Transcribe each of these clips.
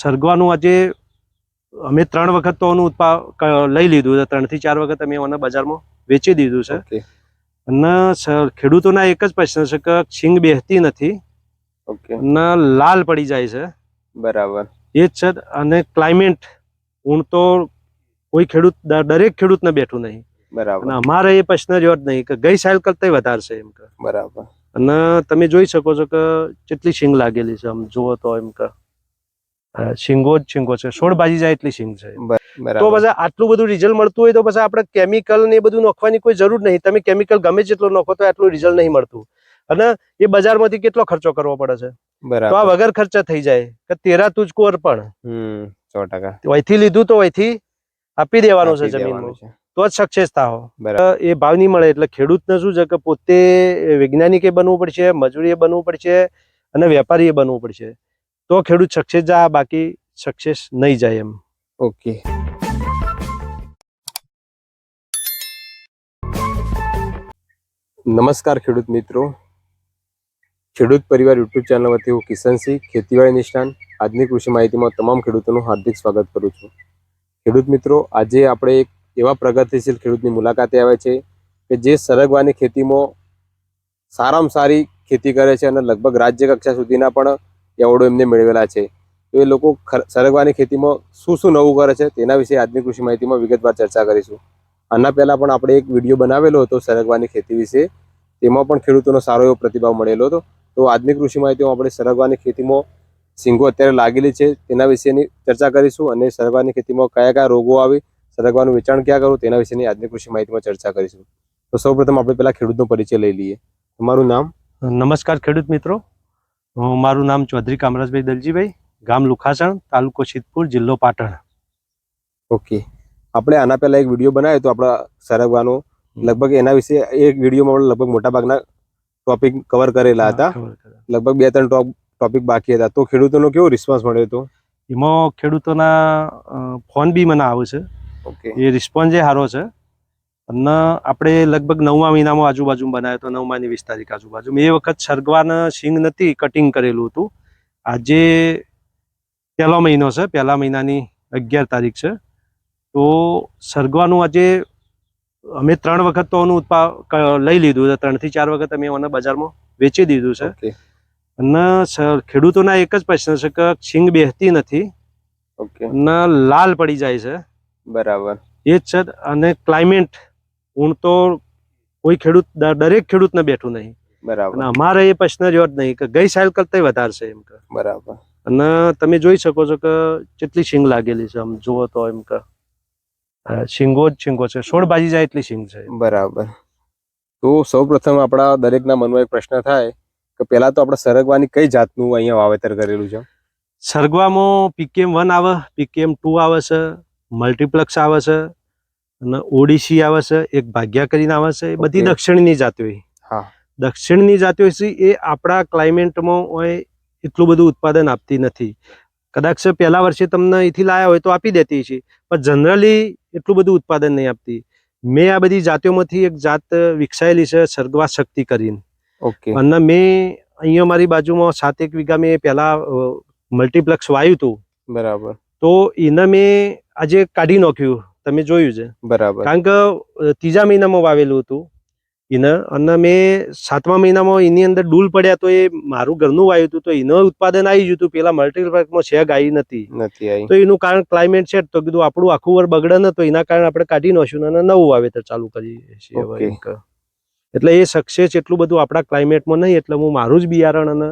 સરગવાનું આજે અમે ત્રણ વખત તો એનું ઉત્પા લઈ લીધું છે. ત્રણથી ચાર વખત અમે એને બજારમાં વેચી દીધું છે. અને ખેડૂતોના એક જ પ્રશ્ન છે કે છીંગ બેહતી નથી. ઓકે. અને લાલ પડી જાય છે. બરાબર. એ જ છે. અને ક્લાઇમેટ ઊણ તો કોઈ ખેડૂત દરેક ખેડૂતને બેઠું નહીં. બરાબર. અને અમારે એ પ્રશ્ન જ નહીં કે ગઈ સાલ કરતા વધારે છે એમ કે. બરાબર. અને તમે જોઈ શકો છો કે કેટલી શીંગ લાગેલી છે. આમ જુઓ તો એમ કે. શીંગો જ શીંગો છે. છોડ ભાજી જાય એટલી શીંગ છે. તો પછી આટલું બધું રિઝલ્ટ મળતું હોય તો પછી આપણે કેમિકલ ને એ બધું નાખવાની કોઈ જરૂર નહીં. તમે કેમિકલ ગમે જેટલો નાખો તો આટલું રિઝલ્ટ નહીં મળતું. અને એ બજારમાંથી કેટલો ખર્ચો કરવો પડે છે? તો આ વગર ખર્ચા થઈ જાય. કે તેરા તુજકો અર્પણ હમ સો ટકા. અહીંથી લીધું તો અહીંથી આપી દેવાનું છે જમીન. તો જ સક્સેસ થાઓ. બરાબર. એ ભાવ નહીં મળે એટલે ખેડૂતને શું છે કે પોતે વૈજ્ઞાનિકે બનવું પડશે મજૂરીએ બનવું પડશે અને વેપારીએ બનવું પડશે. તો ખેડૂત સક્સેસ જાય બાકી સક્સેસ નહીં જાય એમ. ઓકે. નમસ્કાર ખેડૂત મિત્રો. ખેડૂત પરિવાર યુટ્યુબ ચેનલ વતી હું કિશનસિંહ ખેતીવાડી નિષ્ણાંત. આજની કૃષિ માહિતીમાં તમામ ખેડૂતોનું હાર્દિક સ્વાગત કરું છું. ખેડૂત મિત્રો, આજે આપણે એક એવા પ્રગતિશીલ ખેડૂતની મુલાકાતે આવ્યા છે કે જે સરગવાની ખેતીમાં સારામાં સારી ખેતી કરે છે અને લગભગ રાજ્ય કક્ષા સુધીના પણ એવોર્ડો એમને મેળવેલા છે. તો એ લોકો સરગવાની ખેતીમાં શું શું નવું કરે છે તેના વિશે આજની કૃષિ માહિતીમાં વિગતવાર ચર્ચા કરીશું. આના પહેલાં પણ આપણે એક વીડિયો બનાવેલો હતો સરગવાની ખેતી વિશે. તેમાં પણ ખેડૂતોનો સારો એવો પ્રતિભાવ મળેલો હતો. તો આજની કૃષિ માહિતીમાં આપણે સરગવાની ખેતીમાં સિંગો અત્યારે લાગેલી છે તેના વિશેની ચર્ચા કરીશું અને સરગવાની ખેતીમાં કયા કયા રોગો આવે, સરગવાનું વેચાણ ક્યાં કરવું તેના વિશેની આજની કૃષિ માહિતીમાં ચર્ચા કરીશું. તો સૌપ્રથમ આપણે પહેલા ખેડૂતનો પરિચય લઈ લઈએ. તમારું નામ? નમસ્કાર ખેડૂત મિત્રો. મારું નામ ચૌધરી કામરાજભાઈ દલજીભાઈ ગામ લુખાસણ તાલુકો સિદ્ધપુર જિલ્લો પાટણ. ઓકે. આપણે આના પહેલા એક વીડિયો બનાવ્યો તો આપણા સરગવાનો લગભગ એના વિશે એક વિડીયોમાં લગભગ મોટા ભાગના ટોપિક કવર કરેલા હતા. લગભગ બે ત્રણ ટોપિક બાકી હતા. તો ખેડૂતોનો કેવો રિસ્પોન્સ મળ્યો હતો? એમાં ખેડૂતોના ફોન બી મને આવે છે. ઓકે. એ રિસ્પોન્સ એ સારો છે. અને આપણે લગભગ નવમા મહિનામાં આજુબાજુ બનાવ્યો હતો નવમા ની વીસ તારીખ આજુબાજુ એ વખત સરગવાના સિંગ નથી કટિંગ કરેલું હતું. આજે પહેલો મહિનો છે પહેલા મહિનાની અગિયાર તારીખ છે. તો સરગવાનું આજે અમે ત્રણ વખત તો એનું ઉત્પા લઈ લીધું છે. ત્રણથી ચાર વખત અમે એને બજારમાં વેચી દીધું છે. અને ખેડૂતોના એક જ પ્રશ્ન છે કે સિંગ બેસતી નથી. ઓકે અને લાલ પડી જાય છે. બરાબર. એ જ છે. અને ક્લાઇમેટ ઊણ તો કોઈ ખેડૂત દરેક ખેડૂતને બેઠું નહીં. બરાબર. અમારે એ પ્રશ્ન જ નહીં કે ગઈ સાલ કરતા વધારે છે એમ કે. બરાબર. અને તમે જોઈ શકો છો કે કેટલી શીંગ લાગેલી છે આમ જુઓ તો એમ કે. શીંગો જ શીંગો છે. સોળ બાજી જાય એટલી શીંગ છે. બરાબર. તો સૌ પ્રથમ આપણા દરેકના મનમાં એક પ્રશ્ન થાય કે પહેલા તો આપણે સરગવાની કઈ જાતનું અહીંયા વાવેતર કરેલું છે? સરગવામાં પીકેએમ વન આવે પીકેએમ ટુ આવે છે મલ્ટીપ્લેક્સ આવે છે અને ઓડિશી આવે છે એક ભાગ્યા કરીને આવે છે એ બધી. દક્ષિણની જાતિઓ હા. દક્ષિણની જાતિઓ છે એ આપણા ક્લાઇમેટમાં હોય એટલું બધું ઉત્પાદન આપતી નથી. કદાચ પહેલા વર્ષે તમને અહીંથી લાયા હોય તો આપી દેતી છે પણ જનરલી એટલું બધું ઉત્પાદન નહીં આપતી. મેં આ બધી જાતિઓમાંથી એક જાત વિકસાયેલી છે સર્ગવા શક્તિ કરીને. ઓકે અને મેં અહીંયા મારી બાજુમાં સાત એક વીઘા મેં પહેલા મલ્ટીપ્લેક્સ વાયું હતું. બરાબર. તો એને મેં આજે કાઢી નાખ્યું. તમે જોયું છે. બરાબર. કારણ કે ત્રીજા મહિનામાં વાવેલું હતું. એને અને મેં સાતમા મહિનામાં એની અંદર ડૂલ પડ્યા તો એ મારું ઘરનું વાયું હતું તો એનું ઉત્પાદન આવી ગયું હતું. પેલા મલ્ટીપ્લેક્સમાં છે ગાય નથી. નથી તો એનું કારણ ક્લાઇમેટ છે તો કીધું આપણું આખું વર બગડે ને તો એના કારણે આપણે કાઢી નાખ્યું અને નવું વાવેતર ચાલુ કરીએ છીએ. એટલે એ સક્સેસ એટલું બધું આપણા ક્લાઇમેટમાં નહીં એટલે હું મારું જ બિયારણ અને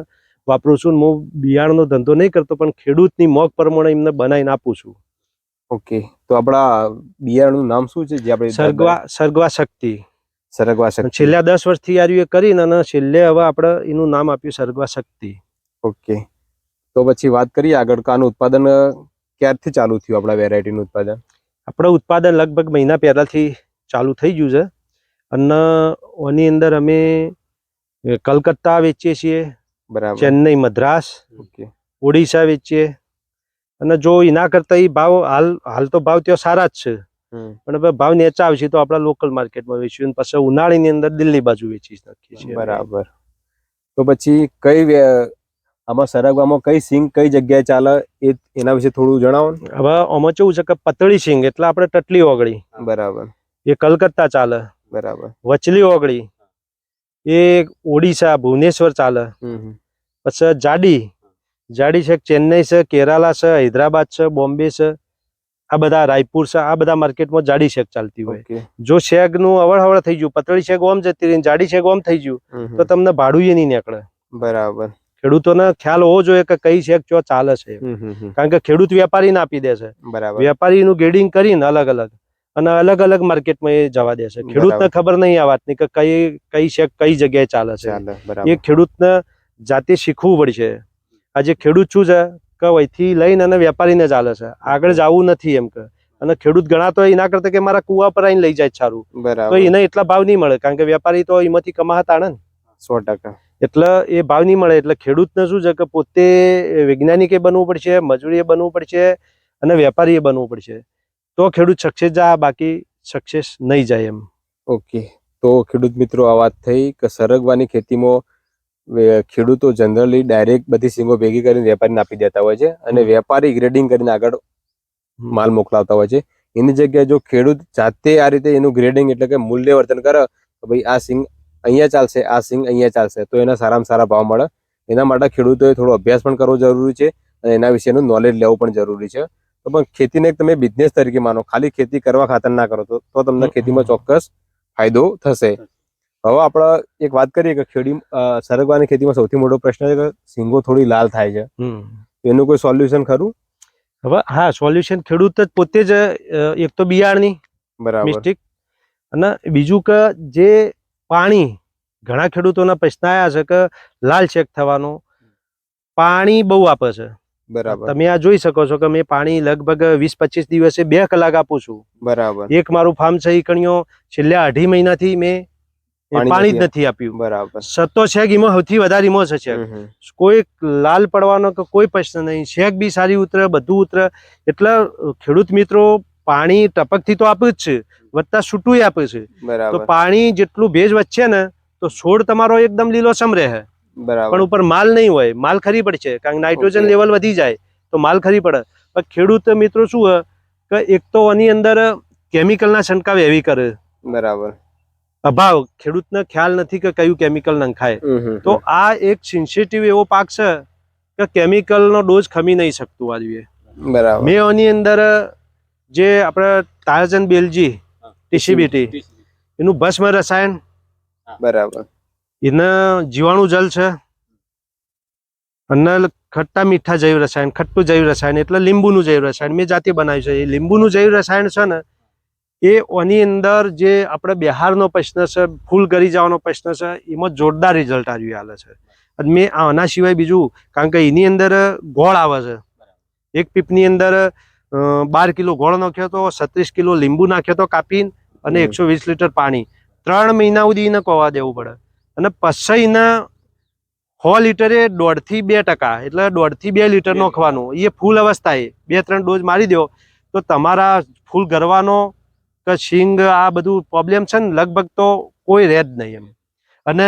વાપરું છું. હું બિયારણનો ધંધો નહીં કરતો પણ ખેડૂતની મોગ પ્રમાણે એમને બનાવીને આપું છું. ઓકે. તો આપણા બિયારણનું નામ શું છે? જે આપણે સરગવા સરગવા શક્તિ. સરગવા શક્તિ. છેલ્લા દસ વર્ષથી આ એ કરીને અને છેલ્લે હવે આપણે એનું નામ આપ્યું સરગવા શક્તિ. ઓકે. તો પછી વાત કરીએ આગળ કાનું ઉત્પાદન ક્યારથી ચાલુ થયું આપણા વેરાયટીનું ઉત્પાદન? આપણું ઉત્પાદન લગભગ મહિના પહેલાથી ચાલુ થઈ ગયું છે. અને ઓની અંદર અમે કલકત્તા વેચીએ છીએ બરાબર. ચેન્નઈ મદ્રાસ ઓકે. ઓડિશા વેચીએ અને જો એના કરતા એ ભાવ હાલ હાલ તો ભાવ ત્યાં સારા જ છે. પણ ભાવ નીચા આવશે તો આપણા લોકલ માર્કેટમાં વેચ્યું પછી ઉનાળીની અંદર દિલ્હી બાજુ વેચી નાખીએ છીએ. બરાબર. તો પછી કઈ આમાં સરગવામાં કઈ સિંગ કઈ જગ્યાએ ચાલે એ એના વિશે થોડું જણાવો હવે આમાં કેવું છે કે પતળી સિંગ એટલે આપણે ટટલી ઓગળી. બરાબર. એ કલકત્તા ચાલે. બરાબર. વચલી ઓગળી. એ ઓડિશા ભુવનેશ્વર ચાલે. પછી જાડી. જાડી છે ચેન્નઈ છે કેરાલા છે હૈદરાબાદ છે બોમ્બે છે. આ બધા રાયપુર છે આ બધા માર્કેટમાં જાડી શેક ચાલતી હોય. જો શેકનું અવળ હવળ થઈ ગયું પતળી શેક ઓમ જતી રહી જાડી શેક ઓમ થઈ ગયું. તો તમને ભાડું નહીં નીકળે. બરાબર. ખેડૂતોને ખ્યાલ હોવો જોઈએ કે કઈ શેક ચો ચાલે છે. કારણ કે ખેડૂત વેપારીને આપી દે છે. બરાબર. વેપારીનું ગ્રેડિંગ કરીને અલગ અલગ. અને અલગ અલગ માર્કેટમાં એ જવા દે છે. ખેડૂતને ખબર નહીં આ વાતની કે કઈ કઈ શેક કઈ જગ્યાએ ચાલે છે. એ ખેડૂતને જાતે શીખવું પડશે. આજે ખેડૂત શું છે કે અહીંથી લઈને અને વેપારીને ચાલે છે. આગળ જવું નથી એમ કે. અને ખેડૂત ગણાતો એના કરતા કે મારા કુવા પર આવીને લઈ જાય સારું તો એને એટલા ભાવ નહીં મળે કારણ કે વેપારી તો એમાંથી કમાતા ને. સો ટકા. એટલે એ ભાવ નહીં મળે એટલે ખેડૂતને શું છે કે પોતે વૈજ્ઞાનિકે બનવું પડશે મજૂરીએ બનવું પડશે અને વેપારીએ બનવું પડશે. તો ખેડૂત સક્સેસ જાય બાકી સક્સેસ નહીં જાય એમ. ઓકે. તો ખેડૂત મિત્રો આ વાત થઈ કે સરગવાની ખેતીમાં ખેડૂતો જનરલી ડાયરેક્ટ બધી સિંગો ભેગી કરીને વેપારીને આપી દેતા હોય છે અને વેપારી ગ્રેડિંગ કરીને આગળ માલ મોકલાવતા હોય છે. એની જગ્યાએ જો ખેડૂત જાતે આ રીતે એનું ગ્રેડિંગ એટલે કે મૂલ્યવર્તન કરે તો ભાઈ આ સિંગ અહીંયા ચાલશે આ સિંગ અહીંયા ચાલશે તો એના સારામાં સારા ભાવ મળે. એના માટે ખેડૂતોએ થોડો અભ્યાસ પણ કરવો જરૂરી છે અને એના વિશેનું નોલેજ લેવું પણ જરૂરી છે. તો પણ ખેતીને એક તમે બિઝનેસ તરીકે માનો ખાલી ખેતી કરવા ખાતર ના કરો તો તો તમને ખેતીમાં ચોક્કસ ફાયદો થશે. હવે આપણે એક વાત કરીએ કે ખેડી સરગવાની ખેતીમાં સૌથી મોટો પ્રશ્ન છે કે સિંગો થોડી લાલ થાય છે. એનું કોઈ સોલ્યુશન ખરું? હવે હા સોલ્યુશન ખેડૂત જ પોતે જ એક તો બિયારણની બરાબર. મિસ્ટેક. અને બીજું કે જે પાણી ઘણા ખેડૂતોના પ્રશ્ન આવ્યા છે કે લાલ ચેક થવાનો. પાણી બહુ આપે છે. બરાબર. તમે આ જોઈ શકો છો કે મેં પાણી લગભગ વીસ પચીસ દિવસે બે કલાક આપું છું. બરાબર. એક મારું ફાર્મ છે ઈકણીઓ છેલ્લા અઢી મહિનાથી મેં પાણી જ નથી આપ્યું. બરાબર. સત્તો શેક એમાં સૌથી વધારે ઈમો છે શેક. કોઈ લાલ પડવાનો કે કોઈ પ્રશ્ન નહીં. શેક બી સારી ઉતરે બધું ઉતરે. એટલે ખેડૂત મિત્રો પાણી ટપકથી તો આપે જ છે વધતા છૂટું આપે છે. તો પાણી જેટલું ભેજ વચ્ચે ને તો છોડ તમારો એકદમ લીલોછમ રહે. પણ ઉપર માલ નહીં હોય. માલ ખરી પડશે. કારણ કે નાઇટ્રોજન લેવલ વધી જાય તો માલ ખરી પડે. પણ ખેડૂત મિત્રો શું હોય કે એક તો એની અંદર કેમિકલના છંટકાવ એવી કરે. બરાબર. અભાવ ખેડૂતને ખ્યાલ નથી કે કયું કેમિકલ નંખાય. તો આ એક સેન્સિટિવ એવો પાક છે કે કેમિકલનો ડોઝ ખમી નહીં શકતું આ જોઈએ બરાબર. મેં આની અંદર જે આપણે તારાજન બેલજી ટીસીબીટી એનું ભસ્મ રસાયણ બરાબર. એના જીવાણુ જલ છે અને ખટ્ટા મીઠા જૈવ રસાયણ ખટ્ટું જૈવ રસાયણ એટલે લીંબુનું જૈવ રસાયણ. મેં જાતે બનાવ્યું છે. એ લીંબુનું જૈવ રસાયણ છે ને એ ઓની અંદર જે આપણે બિહારનો પ્રશ્ન છે ફૂલ ગરી જવાનો પ્રશ્ન છે એમાં જોરદાર રિઝલ્ટ આવ્યું હાલે છે. અને મેં આના સિવાય બીજું કારણ કે એની અંદર ગોળ આવે છે. એક પીપની અંદર બાર કિલો ગોળ નાખ્યો તો છત્રીસ કિલો લીંબુ નાખ્યો તો કાપીને અને એકસો વીસ લીટર પાણી. ત્રણ મહિના સુધી એને કોવા દેવું પડે. અને પછી એને સો લીટરે દોઢથી બે ટકા એટલે દોઢથી બે લીટર નાખવાનું. એ ફૂલ અવસ્થાએ બે ત્રણ ડોઝ મારી દો તો તમારા ફૂલ ગરવાનો કે સિંગ આ બધું પ્રોબ્લેમ છે ને, લગભગ તો કોઈ રહે જ નહીં એમ. અને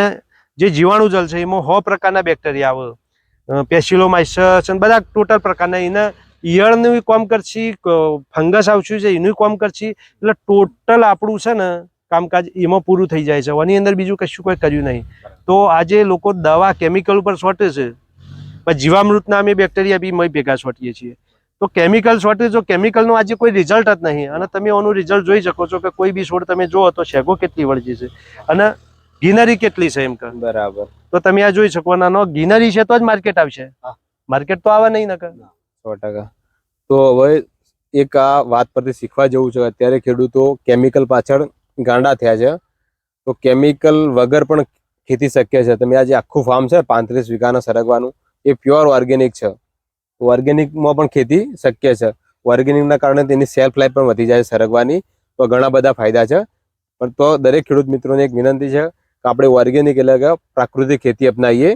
જે જીવાણુ જલ છે, એમાં હો પ્રકારના બેક્ટેરિયા આવે. પેસિલોમાઇસસ અને બધા ટોટલ પ્રકારના. એને ઈયળનું કોમ કરશી ફંગસ આવશું છે એનું કોમ કરશી. એટલે ટોટલ આપણું છે ને, કામકાજ એમાં પૂરું થઈ જાય છે. આની અંદર બીજું કશું કોઈ કર્યું નહીં. તો આજે લોકો દવા કેમિકલ ઉપર છોટે છે. પણ જીવામૃતના અમે બેક્ટેરિયા બી મય ભેગા છોટીએ છીએ. તો કેમિકલ શોર્ટેજ જો કેમિકલનું આજે કોઈ રિઝલ્ટ જ નહીં અને તમે એનું રિઝલ્ટ જોઈ શકો છો કે કોઈ બી છોડ તમે જુઓ તો શેગો કેટલી વળગી છે અને ગિનરી કેટલી છે એમ કે બરાબર. તો તમે આ જોઈ શકો નાનો ગિનરી છે તો જ માર્કેટ આવશે. હા. માર્કેટ તો આવે નહીં નકર. સો ટકા. તો હવે એક આ વાત પરથી શીખવા જેવું છે અત્યારે ખેડૂતો કેમિકલ પાછળ ગાંડા થયા છે. તો કેમિકલ વગર પણ ખેતી શક્ય છે. તમે આ જે આખું ફાર્મ છે પાંત્રીસ વીઘાના સરગવાનું. એ પ્યોર ઓર્ગેનિક છે. ઓર્ગેનિકમાં પણ ખેતી શક્ય છે. ઓર્ગેનિકના કારણે તેની સેલ્ફ લાઈફ પણ વધી જાય છે સરગવાની તો ઘણા બધા ફાયદા છે. પણ તો દરેક ખેડૂત મિત્રોને એક વિનંતી છે કે આપણે ઓર્ગેનિક એટલે કે પ્રાકૃતિક ખેતી અપનાવીએ.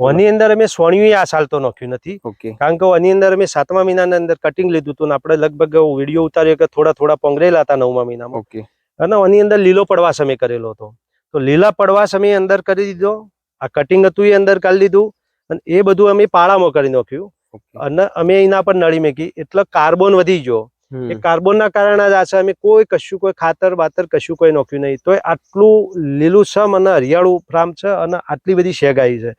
વની અંદર અમે સોણિયું આ સાલ તો નાખ્યું નથી. કારણ કે વની અંદર અમે સાતમા મહિનાની અંદર કટિંગ લીધું હતું આપણે લગભગ વીડિયો ઉતાર્યો કે થોડા થોડા પોંગરેલા હતા નવમા મહિનામાં. ઓકે. અને આની અંદર લીલો પડવાસ અમે કરેલો હતો. તો લીલા પડવા અમે અંદર કરી દીધો. આ કટિંગ હતું એ અંદર કરી લીધું અને એ બધું અમે પાળામાં કરી નાખ્યું. અને અમે એના પર નળી મેકી. એટલે કાર્બન વધી ગયો. એ કાર્બનના કારણે જ આ છે. અમે કોઈ કશું કોઈ ખાતર બાતર કશું કોઈ નોખ્યું નહીં. તો આટલું લીલુંછમ અને હરિયાળું ફાર્મ છે અને આટલી બધી શેગાઈ છે.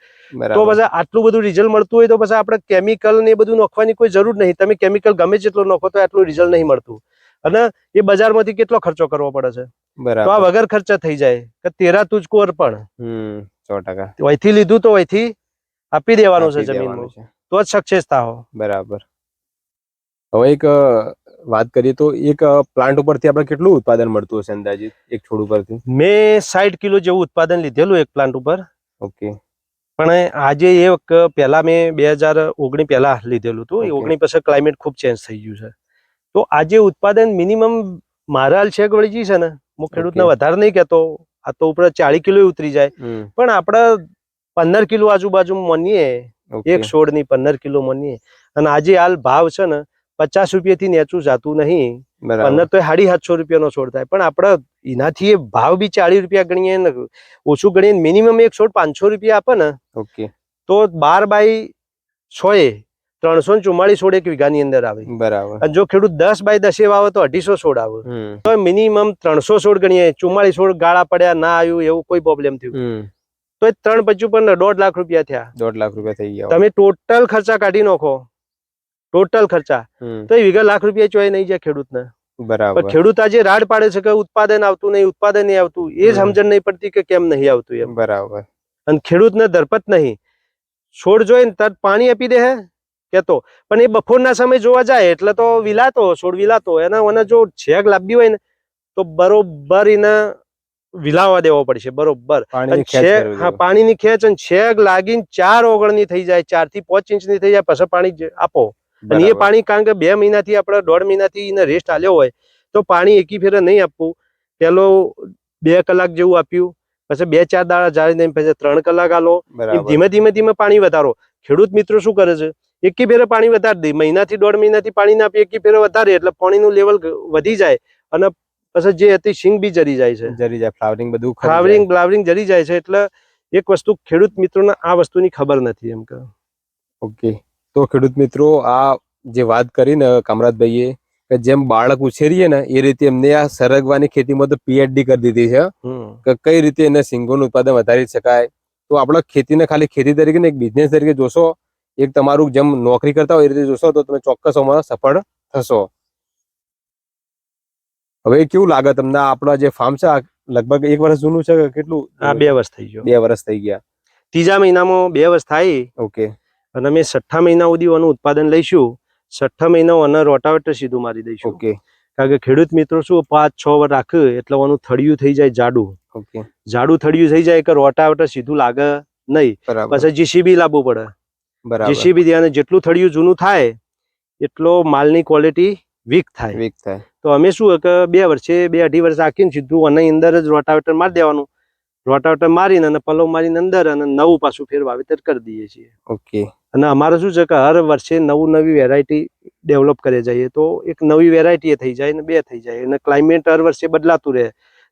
તો પછી આટલું બધું રિઝલ્ટ મળતું હોય તો પછી આપણે કેમિકલ ને એ બધું નોખવાની કોઈ જરૂર નહીં. તમે કેમિકલ ગમે જેટલો નોખો તો આટલું રિઝલ્ટ નહીં મળતું. અને એ બજારમાંથી કેટલો ખર્ચો કરવો પડે છે? તો આ વગર ખર્ચા થઈ જાય. કે તેરા તુજકો અર્પણ. પણ સો ટકા. અહીંથી લીધું તો અહીંથી આપી દેવાનું છે જમીન. તો જ સક્સેસ થાઓ. બરાબર. હવે એક વાત કરીએ તો એક પ્લાન્ટ ઉપરથી આપણે કેટલું ઉત્પાદન મળતું હશે અંદાજિત? એક છોડ ઉપરથી? મેં સાઠ કિલો જેવું ઉત્પાદન લીધેલું એક પ્લાન્ટ ઉપર. ઓકે. પણ આજે એ વખત પહેલા મેં બે હજાર ઓગણી પહેલા લીધેલું હતું. ઓગણી પછી ક્લાઇમેટ ખૂબ ચેન્જ થઈ ગયું છે. તો આજે ઉત્પાદન મિનિમમ મારા હાલ શેક વળી ગઈ છે ને હું ખેડૂતને વધારે નહીં કહેતો આ તો ઉપર ચાળી કિલો ઉતરી જાય. પણ આપણે પંદર કિલો આજુબાજુ મોનીએ એક છોડની પંદર કિલો મની. અને આજે હાલ ભાવ છે ને પચાસ રૂપિયાથી નેચું જાતું નહીં. પંદર તો સાડી સાતસો રૂપિયાનો છોડ થાય. પણ આપણે એનાથી એ ભાવ બી ચાલીસ રૂપિયા ગણીએ ને ઓછું ગણીએ મિનિમમ એક છોડ પાંચસો રૂપિયા આપે ને ઓકે. તો બાર બાય છ એ ત્રણસો ચુમ્માળીસ છોડ એક વીઘાની અંદર આવે. બરાબર. અને જો ખેડૂત દસ બાય દસે વાવે તો અઢીસો છોડ આવે. તો મિનિમમ ત્રણસો છોડ ગણીએ. ચુમ્માળીસ છોડ ગાળા પડ્યા ના આવ્યું એવું કોઈ પ્રોબ્લેમ થયું. તો ત્રણ પચું પણ દોઢ લાખ રૂપિયા થયા. દોઢ લાખ રૂપિયા થઈ ગયા. તમે ટોટલ ખર્ચા કાઢી નાખો. ટોટલ ખર્ચા. તો એ વીઘા લાખ રૂપિયા ચોય નહીં જાય ખેડૂતને. બરાબર. ખેડૂત આજે રાડ પાડે છે કે ઉત્પાદન આવતું નહીં ઉત્પાદન નહીં આવતું એ જ સમજણ નહીં પડતી કે કેમ નહીં આવતું એમ. બરાબર. અને ખેડૂતને ધરપત નહીં. છોડ જોઈને તરત પાણી આપી દે હે કેતો. પણ એ બપોરના સમય જોવા જાય એટલે તો વિલાતો છોડ વિલાતો. એના જો છેક લાંબી હોય ને તો બરોબર એને વિલાવા દેવો પડશે બરોબર. પાણીની ખેંચ હા પાણીની ખેંચ અને છેક લાગીને ચાર ઓગળની થઈ જાય ચારથી પાંચ ઇંચની થઈ જાય પછી પાણી આપો. અને એ પાણી કારણ કે બે મહિનાથી આપણે દોઢ મહિનાથી એને રેસ્ટ આલ્યો હોય તો પાણી એકી ફેરે નહીં આપવું. પેલો બે કલાક જેવું આપ્યું પછી બે ચાર દાડા જાળી દઈને પછી ત્રણ કલાક આલો. ધીમે ધીમે ધીમે પાણી વધારો. ખેડૂત મિત્રો શું કરે છે? એકી ફેરે પાણી વધારી દે. મહિનાથી દોઢ મહિનાથી પાણી ના આપીએ એકી ફેરે વધારે એટલે પાણીનું લેવલ વધી જાય. અને પછી જે હતી સિંગ બી જરી જાય છે. જરી જાય ફ્લાવરિંગ બધું ફ્લાવરિંગ બ્લાવરિંગ જરી જાય છે એટલે એક વસ્તુ ખેડૂત મિત્રોને આ વસ્તુની ખબર નથી એમ કે. ઓકે. તો ખેડૂત મિત્રો આ જે વાત કરી ને કામરાજભાઈએ કે જેમ બાળક ઉછેરીએ ને એ રીતે એમને આ સરગવાની ખેતીમાં તો પીએચડી કરી દીધી છે. કે કઈ રીતે એને સિંગોનું ઉત્પાદન વધારી શકાય? તો આપણે ખેતીને ખાલી ખેતી તરીકે ને એક બિઝનેસ તરીકે જોશો. એક તમારું જેમ નોકરી કરતા હોય એ રીતે જોશો તો તમે ચોક્કસ સફળ થશો. હવે કેવું લાગે તમને? આપણા જે ફાર્મ છે લગભગ એક વર્ષ જૂનું છે કેટલું? આ બે વર્ષ થઈ ગયો. બે વર્ષ થઈ ગયા. ત્રીજા મહિનામાં બે વર્ષ થાય. ઓકે. અને અમે છઠ્ઠા મહિના સુધી આનું ઉત્પાદન લઈશું. છઠ્ઠા મહિના અને રોટાવેટર સીધું મારી દઈશું. ઓકે. કારણ કે ખેડૂત મિત્રો શું પાંચ છ વર રાખે એટલે આનું થળિયું થઈ જાય જાડું. ઓકે. જાડું થળિયું થઈ જાય કે રોટાવેટર સીધું લાગે નહીં. પછી જીસીબી લાવવું પડે. બરાબર. જીસીબી જેટલું થળિયું જૂનું થાય એટલો માલની ક્વોલિટી વીક થાય. વીક થાય. તો અમે શું કે બે વર્ષે બે અઢી વર્ષ રાખીને સીધું અને અંદર જ રોટાવેટર મારી દેવાનું. રોટાવેટર મારીને અને પલવ મારીને અંદર અને નવું પાછું ફેર વાવેતર કરી દઈએ છીએ. ઓકે અને અમારે શું છે કે હર વર્ષે નવું નવી વેરાયટી ડેવલપ કરે જઈએ તો એક નવી વેરાયટી થઈ જાય ને બે થઈ જાય. અને ક્લાઇમેટ હર વર્ષે બદલાતું રહે.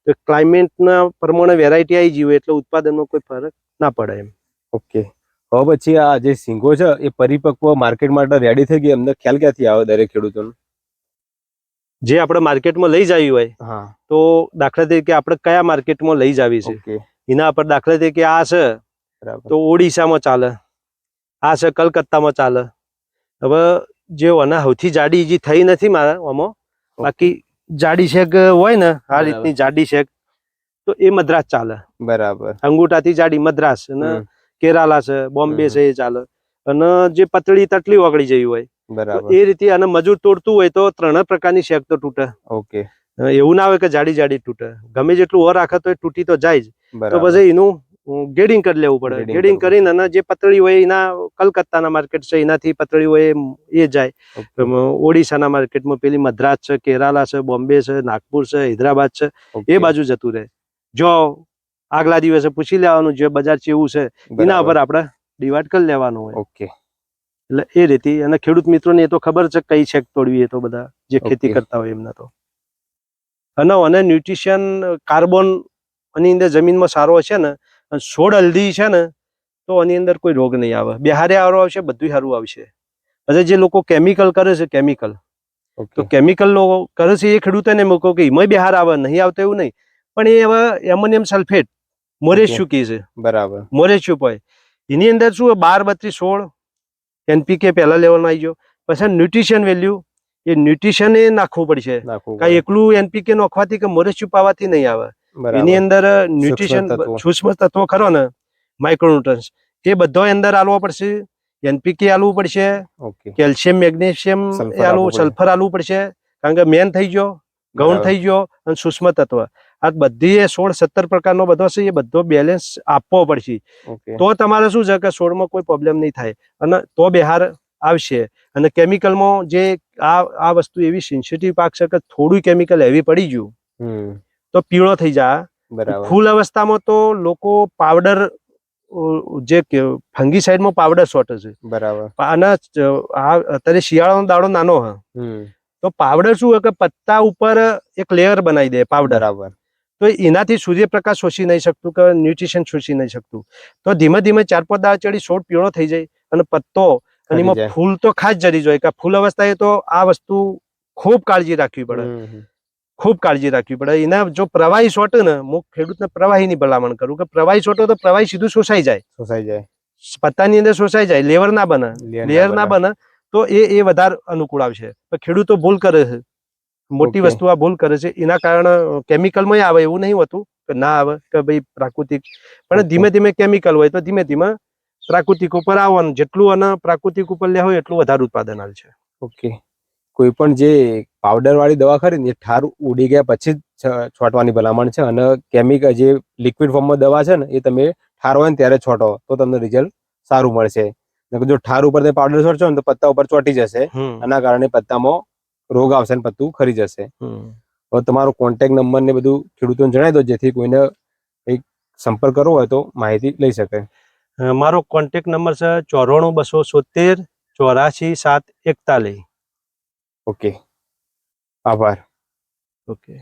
તો ક્લાઇમેટના પ્રમાણે વેરાયટી આવી જવી હોય એટલે ઉત્પાદનમાં કોઈ ફરક ના પડે એમ. ઓકે હવે પછી આ જે સિંગો છે એ પરિપક્વ માર્કેટ માટે રેડી થઈ ગઈ. એમને ખ્યાલ ક્યાંથી આવે દરેક ખેડૂતોને? જે આપણે માર્કેટમાં લઈ જવી હોય તો દાખલા તરીકે આપણે કયા માર્કેટમાં લઈ જવી છે? એના પર દાખલા તરીકે આ છે તો ઓડિશામાં ચાલે આ છે કલકત્તામાં ચાલે. હવે જે આના સૌથી જાડી જે થઈ નથી મારા આમાં બાકી જાડી શેક હોય ને આ રીતની જાડી શેક તો એ મદ્રાસ ચાલે. બરાબર. અંગૂઠાથી જાડી મદ્રાસ અને કેરાલા છે બોમ્બે છે એ ચાલે. અને જે પતળી તટલી ઓગળી જઈ હોય બરાબર. એ રીતે અને મજૂર તોડતું હોય તો ત્રણ પ્રકારની શેક તો તૂટે. ઓકે. એવું ના હોય કે જાડી જાડી તૂટે. ગમે જેટલું ઓર રાખે તો તૂટી તો જાય જ. તો પછી એનું ગેડિંગ કરી લેવું પડે. ગેડિંગ કરીને અને જે પતળી હોય એના કલકત્તાના માર્કેટ છે એનાથી પતળી હોય એ જાય. ઓડિશાના માર્કેટમાં પેલી મદ્રાસ છે કેરાલા છે બોમ્બે છે નાગપુર છે હૈદરાબાદ છે એ બાજુ જતું રહે. જો આગલા દિવસે પૂછી લેવાનું જે બજાર કેવું છે એના. ઉપર આપણે ડિવાઈડ કરી લેવાનું હોય. ઓકે. એટલે એ રીતે. અને ખેડૂત મિત્રોને એ તો ખબર છે કઈ છેક તોડવી એ તો બધા જે ખેતી કરતા હોય એમના તો. અને અને ન્યુટ્રિશન કાર્બન એની અંદર જમીનમાં સારો હશે ને અને છોડ હલ્દી છે ને તો એની અંદર કોઈ રોગ નહીં આવે. બિહારે સારું આવશે બધું સારું આવશે. પછી જે લોકો કેમિકલ કરે છે કેમિકલ. તો કેમિકલ લોકો કરે છે એ ખેડૂતોને મૂકો કે એમાં બિહાર આવે નહીં આવતો એવું નહીં. પણ એ હવે એમોનિયમ સલ્ફેટ મોરેસ્યુ કહે છે. બરાબર. મોરેસ્યુ હોય એની અંદર શું બાર બત્રીસ સોળ એનપીકે પહેલા લેવલમાં આવી ગયો. પછી ન્યુટ્રિશન વેલ્યુ એ ન્યુટ્રિશન એ નાખવું પડશે. કાંઈ એકલું એનપીકે નાખવાથી કે મોરેસ્યુ છુપાવાથી નહીં આવે. એની અંદર ન્યુટ્રિશન. સૂક્ષ્મ તત્વો ખરો ને માઇક્રોન્યુટ્રન્સ એ બધો અંદર આલવો પડશે. એનપીકે આલવું પડશે. કેલ્શિયમ મેગ્નેશિયમ આલવું સલ્ફર આલવું પડશે. કારણ કે મેન થઈ ગયો ગૌણ. થઈ ગયો અને સૂક્ષ્મ તત્વ. આ બધી એ સોળ સત્તર પ્રકારનો બધો છે એ બધો બેલેન્સ આપવો પડશે. તો તમારે શું છે કે સોળમાં કોઈ પ્રોબ્લેમ નહીં થાય. અને તો બિહાર આવશે. અને કેમિકલમાં જે આ આ વસ્તુ એવી સેન્સિટિવ પાક છે કે થોડું કેમિકલ હેવી પડી ગયું તો પીળો થઈ જાય ફૂલ અવસ્થામાં તો લોકો પાવડર જે ફંગીસાઇડમાં પાવડર શોર્ટ છે બરાબર. અને આ અત્યારે શિયાળાનો દાડો નાનો હા. તો પાવડર શું હોય કે પત્તા ઉપર એક લેયર બનાવી દે પાવડર બરાબર. તો એનાથી સૂર્યપ્રકાશ શોષી નહીં શકતું કે ન્યુટ્રિશન શોષી નહીં શકતું. તો ધીમે ધીમે ચાર પાંચ દાવા ચડી છોડ પીળો થઈ જાય અને પત્તો અને એમાં ફૂલ તો ખાસ જરી જોઈએ કે ફૂલ અવસ્થાએ તો આ વસ્તુ ખૂબ કાળજી રાખવી પડે. ખૂબ કાળજી રાખવી પડે. એના જો પ્રવાહી શોટે ને હું ખેડૂતને પ્રવાહીની ભલામણ કરું કે પ્રવાહી શોટો તો પ્રવાહી સીધું શોષાઈ જાય. શોષાઈ જાય. પત્તાની અંદર શોષાઈ જાય. લેવર ના બને. લેયર ના બને. તો એ એ વધારે અનુકૂળ આવશે. તો ખેડૂતો ભૂલ કરે છે. મોટી. વસ્તુ આ ભૂલ કરે છે. એના કારણે કેમિકલમાં આવે એવું નહીં હોતું કે ના આવે કે ભાઈ પ્રાકૃતિક. પણ ધીમે ધીમે કેમિકલ હોય તો ધીમે ધીમે પ્રાકૃતિક ઉપર આવવાનું. જેટલું અને પ્રાકૃતિક ઉપર લે હોય એટલું વધારે ઉત્પાદન આવે છે. ઓકે. કોઈ પણ જે પાવડર વાળી દવા ખરી ને એ ઠાર ઉડી ગયા પછી છોંટવાની ભલામણ છે અને કેમિકલ જે લિક્વિડ ફોર્મમાં દવા છે ને એ તમે ઠાર હોય ને ત્યારે છોટો તો તમને રિઝલ્ટ સારું મળશે. જો ઠાર ઉપર પાવડર છોડશો ને તો પત્તા ઉપર ચોંટી જશે. આના કારણે પત્તામાં રોગ આવશે ને પત્તું ખરી જશે. હવે તમારો કોન્ટેક્ટ નંબર ને બધું ખેડૂતોને જણાવી દો જેથી કોઈને કંઈક સંપર્ક કરવો હોય તો માહિતી લઈ શકે. મારો કોન્ટેક્ટ નંબર છે ચોરાણું બસો સોતેર ચોરાશી સાત એકતાલીસ. ઓકે. આભાર. ઓકે.